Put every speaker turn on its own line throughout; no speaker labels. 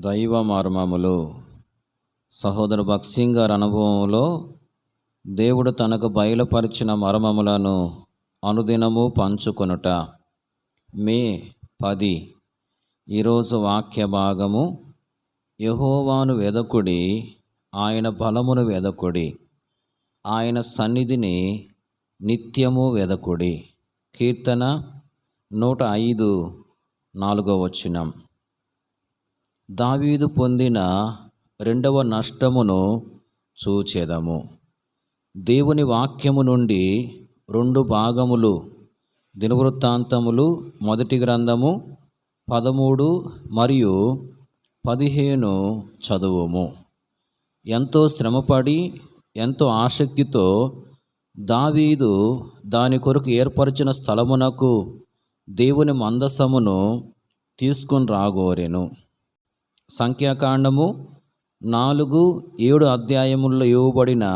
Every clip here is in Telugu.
దైవ మర్మములు. సహోదరు భక్సింగ్ గారి అనుభవంలో దేవుడు తనకు బయలుపరిచిన మర్మములను అనుదినము పంచుకొనుట. మే పది. ఈరోజు వాక్య భాగము. యహోవాను వెదకుడి ఆయన బలమును వెదకుడి. ఆయన సన్నిధిని నిత్యము వెదకుడి. కీర్తన నూట ఐదు నాలుగో వచ్చినాం దావీదు పొందిన రెండవ నష్టమును చూచేదము. దేవుని వాక్యము నుండి రెండు భాగములు దినవృత్తాంతములు మొదటి గ్రంథము పదమూడు మరియు పదిహేను చదువుము. ఎంతో శ్రమపడి ఎంతో ఆసక్తితో దావీదు దాని కొరకు ఏర్పరిచిన స్థలమునకు దేవుని మందసమును తీసుకుని రాగోరెను. సంఖ్యాకాండము నాలుగు ఏడు అధ్యాయముల్లో ఇవ్వబడిన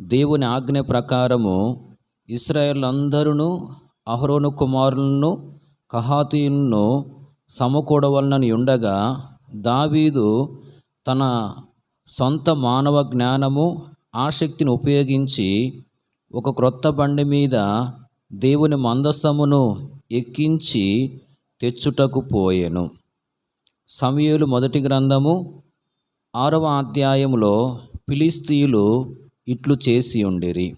దేవుని ఆజ్ఞ ప్రకారము ఇస్రాయేల్ అందరూ అహరోను కుమారులను కహాతీయులను సమకూడవలనని ఉండగా దావీదు తన సొంత మానవ జ్ఞానము ఆసక్తిని ఉపయోగించి ఒక క్రొత్త బండి మీద దేవుని మందసమును ఎక్కించి తెచ్చుటకు పోయెను. సమయలు మొదటి గ్రంథము ఆరవ అధ్యాయములో ఫిలిస్తీయులు ఇట్లు చేసి ఉండిరి.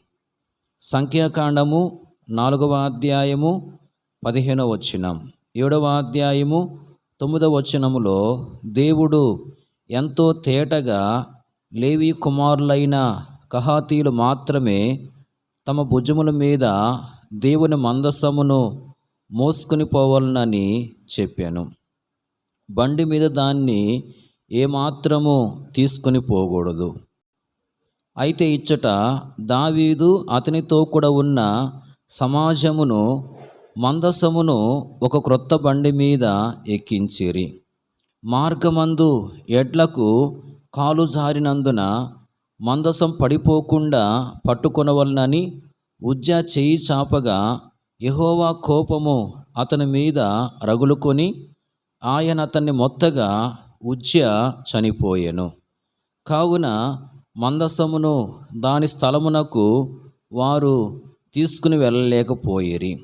సంఖ్యాకాండము నాలుగవ అధ్యాయము పదిహేనవ వచనం. ఏడవ అధ్యాయము తొమ్మిదవ వచనములో దేవుడు ఎంతో తేటగా లేవి కుమారులైన కహాతీయులు మాత్రమే తమ భుజముల మీద దేవుని మందసమును మోసుకుని పోవాలనని చెప్పాను. బండి మీద దాన్ని ఏమాత్రము తీసుకొని పోకూడదు. అయితే ఇచ్చట దావీదు అతనితో కూడా ఉన్న సమాజమును మందసమును ఒక క్రొత్త బండి మీద ఎక్కించిరి. మార్గమందు ఎడ్లకు కాలు జారినందున మందసం పడిపోకుండా పట్టుకొనవలనని ఉజ్జా చేయి చాపగా యహోవా కోపము అతని మీద రగులుకొని ఆయన అతన్ని మొత్తగా ఉజ్జ చనిపోయెను. కావున మందసమును దాని స్థలమునకు వారు తీసుకుని వెళ్ళలేకపోయేరి.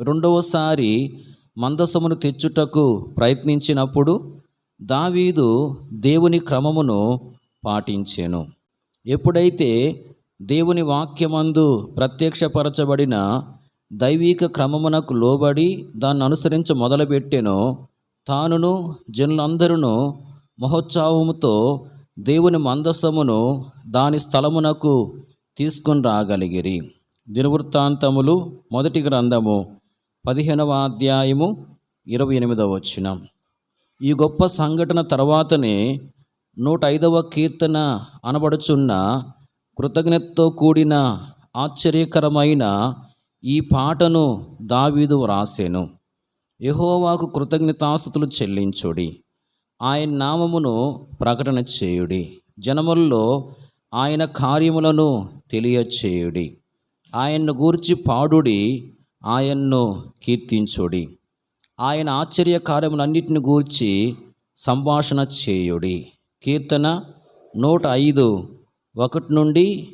రెండవసారి మందసమును తెచ్చుటకు ప్రయత్నించినప్పుడు దావీదు దేవుని క్రమమును పాటించెను. ఎప్పుడైతే దేవుని వాక్యమందు ప్రత్యక్షపరచబడిన దైవిక క్రమమునకు లోబడి దాన్ని అనుసరించ మొదలుపెట్టెనో తానును జనులందరూ మహోత్సవముతో దేవుని మందసమును దాని స్థలమునకు తీసుకుని రాగలిగిరి. దినవృత్తాంతములు మొదటి గ్రంథము పదిహేనవ అధ్యాయము ఇరవై ఎనిమిదవ వచ్చిన ఈ గొప్ప సంఘటన తర్వాతనే నూట ఐదవ కీర్తన అనబడుచున్న కృతజ్ఞతతో కూడిన ఆశ్చర్యకరమైన ఈ పాటను దావీదు వ్రాసెను. యహోవాకు కృతజ్ఞతాస్థుతులు చెల్లించుడి. ఆయన నామమును ప్రకటన చేయుడి. జనముల్లో ఆయన కార్యములను తెలియచేయుడి. ఆయన్ను గూర్చి పాడుడి ఆయన్ను కీర్తించుడి. ఆయన ఆశ్చర్య కార్యములన్నిటిని గూర్చి సంభాషణ చేయుడి. కీర్తన నూట ఐదు ఒకటి నుండి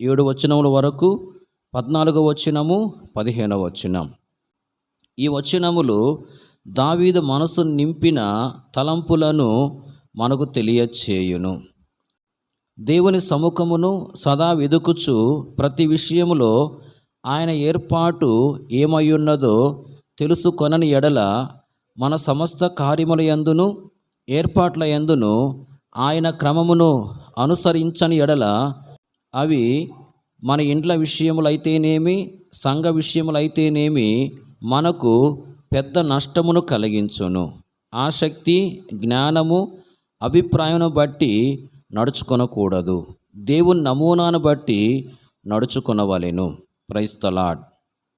ఏడు వచనముల వరకు పద్నాలుగో వచనము పదిహేనవ వచనం. ఈ వచనములు దావీదు మనసు నింపిన తలంపులను మనకు తెలియచేయును. దేవుని సముఖమును సదా వెదుకుచు ప్రతి విషయములో ఆయన ఏర్పాటు ఏమయ్యున్నదో తెలుసుకొనని ఎడల మన సమస్త కార్యముల యందును ఏర్పాట్ల యందును ఆయన క్రమమును అనుసరించని ఎడల అవి మన ఇండ్ల విషయములైతేనేమి సంఘ విషయములైతేనేమి మనకు పెద్ద నష్టమును కలిగించును. ఆసక్తి జ్ఞానము అభిప్రాయం బట్టి నడుచుకొనకూడదు. దేవుని నమూనాను బట్టి నడుచుకొనవలెను. ప్రైస్తలాడ్